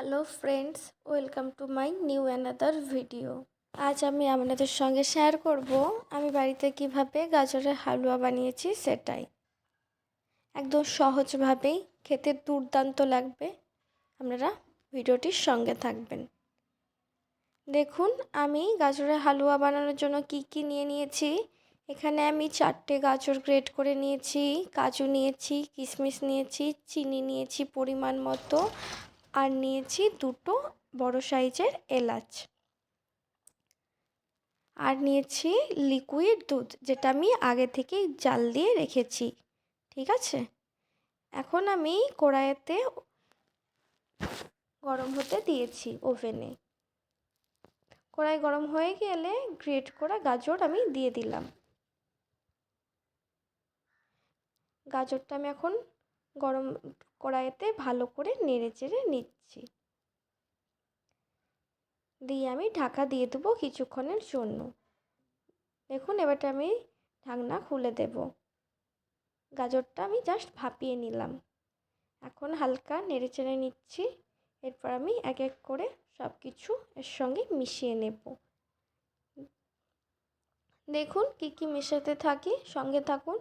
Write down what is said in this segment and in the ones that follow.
Hello friends welcome to my new another video আজ আমি আপনাদের সঙ্গে শেয়ার করব আমি বাড়িতে কীভাবে গাজরের হালুয়া বানিয়েছি সেটাই। একদম সহজভাবেই খেতে দুর্দান্ত লাগবে। আপনারা ভিডিওটির সঙ্গে থাকবেন। দেখুন, আমি গাজরের হালুয়া বানানোর জন্য কি কি নিয়ে নিয়েছি। এখানে আমি চারটে গাজর গ্রেট করে নিয়েছি, কাজু নিয়েছি, কিশমিশ নিয়েছি, চিনি নিয়েছি পরিমাণ মতো আর নিয়েছি দুটো বড় সাইজের এলাচ। আর নিয়েছি লিকুইড দুধ, যেটা আমি আগে থেকেই জাল দিয়ে রেখেছি, ঠিক আছে? এখন আমি কড়াইতে গরম হতে দিয়েছি ওভেনে। কড়াই গরম হয়ে গেলে গ্রেট করা গাজর আমি দিয়ে দিলাম। গাজরটা আমি এখন গরম কড়াইতে ভালো করে নেড়ে চেড়ে নিচ্ছি। দিয়ে আমি ঢাকা দিয়ে দেবো কিছুক্ষণের জন্য। দেখুন, এবারটা আমি ঢাকনা খুলে দেব। গাজরটা আমি জাস্ট ভাপিয়ে নিলাম। এখন হালকা নেড়ে চেড়ে নিচ্ছি। এরপর আমি এক এক করে সব কিছু এর সঙ্গে মিশিয়ে নেব। দেখুন, কি কি মেশাতে থাকি, সঙ্গে থাকুন।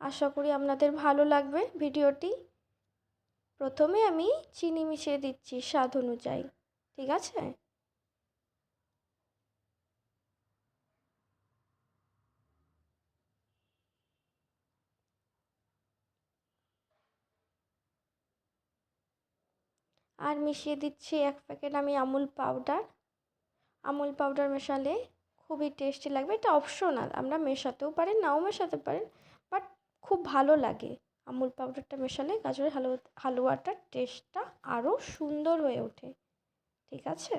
আশা করি আপনাদের ভালো লাগবে ভিডিওটি। প্রথমে আমি চিনি মিশিয়ে দিচ্ছি স্বাদ অনুযায়ী, ঠিক আছে? আর মিশিয়ে দিচ্ছি এক প্যাকেট আমি আমুল পাউডার। আমুল পাউডার মেশালে খুবই টেস্টি লাগবে। এটা অপশনাল, আমরা মেশাতেও পারেন, নাও মেশাতে পারেন। খুব ভালো লাগে। আমুল পাউডারটা মেশালে গাজরের হালুয়া, হালুয়াটার টেস্টটা আরও সুন্দর হয়ে ওঠে। ঠিক আছে?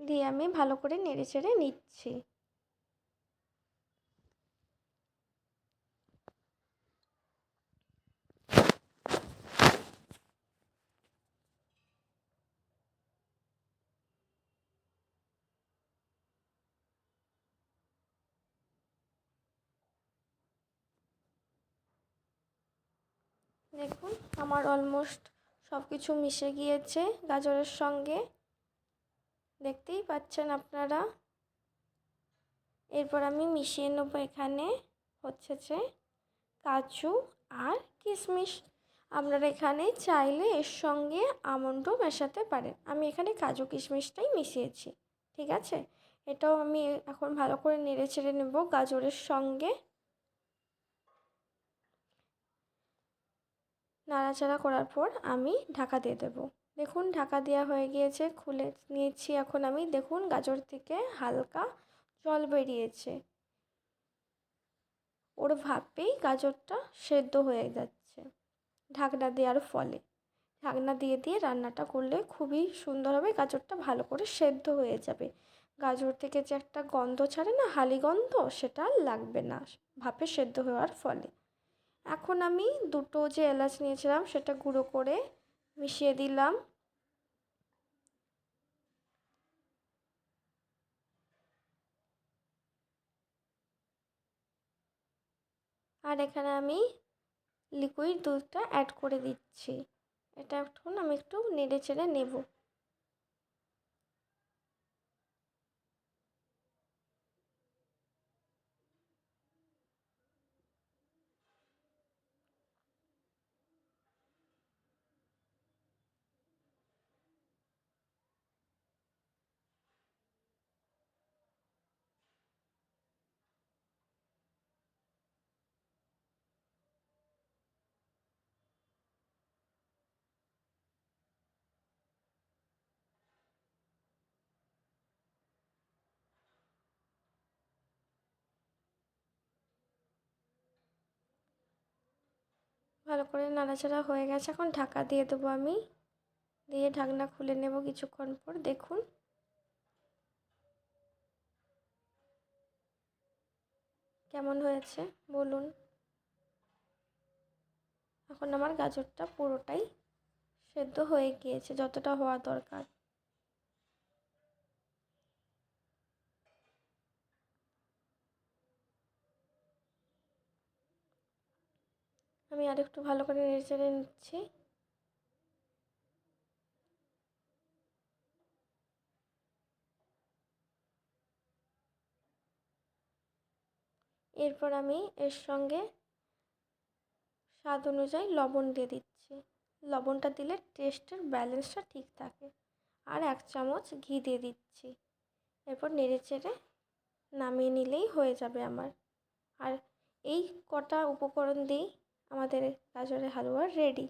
দিয়ে আমি ভালো করে নেড়ে চেড়ে নিচ্ছি। দেখুন, আমার অলমোস্ট সব কিছু মিশে গিয়েছে গাজরের সঙ্গে। দেখতেই পাচ্ছেন আপনারা? এরপর আমি মিশিয়ে নেব এখানে, হচ্ছে যে কাজু আর কিশমিশ। আপনারা এখানে চাইলে এর সঙ্গে আমন্ডও মেশাতে পারেন। আমি এখানে কাজু কিশমিশটাই মিশিয়েছি, ঠিক আছে? এটাও আমি এখন ভালো করে নেড়ে ছেড়ে নেব গাজরের সঙ্গে। নাড়াচাড়া করার পর আমি ঢাকা দিয়ে দেবো। দেখুন, ঢাকা দেওয়া হয়ে গিয়েছে, খুলে নিয়েছি এখন আমি। দেখুন, গাজর থেকে হালকা জল বেরিয়েছে। ওর ভাপেই গাজরটা সেদ্ধ হয়ে যাচ্ছে, ঢাকনা দেওয়ার ফলে। ঢাকনা দিয়ে দিয়ে রান্নাটা করলে খুবই সুন্দর হবে, গাজরটা ভালো করে সেদ্ধ হয়ে যাবে। গাজর থেকে যে একটা গন্ধ ছাড়ে না, হালি গন্ধ, সেটা লাগবে না, ভাপে সেদ্ধ হওয়ার ফলে। এখন আমি দুটো যে এলাচ নিয়েছিলাম সেটা গুঁড়ো করে মিশিয়ে দিলাম। আর এখানে আমি লিকুইড দুধটা অ্যাড করে দিচ্ছি। এটা এখন আমি একটু নেড়ে চেড়ে নেব। ভালো করে নাড়াচাড়া হয়ে গেছে। এখন ঢাকা দিয়ে দেবো আমি। দিয়ে ঢাকনা খুলে নেব কিছুক্ষণ পর, দেখুন। কেমন হয়েছে, বলুন। এখন আমার গাজরটা পুরোটাই সেদ্ধ হয়ে গিয়েছে, যতটা হওয়া দরকার। আমি আরেকটু ভালো করে নেড়ে চেড়ে নিচ্ছি। এরপর আমি এর সঙ্গে স্বাদ অনুযায়ী লবণ দিয়ে দিচ্ছি। লবণটা দিলে টেস্টের ব্যালেন্সটা ঠিক থাকে। আর এক চামচ ঘি দিয়ে দিচ্ছি। এরপর নেড়ে চেড়ে নামিয়ে নিলেই হয়ে যাবে আমার। আর এই কটা উপকরণ দিয়েই আমাদের গাজরের হালুয়া রেডি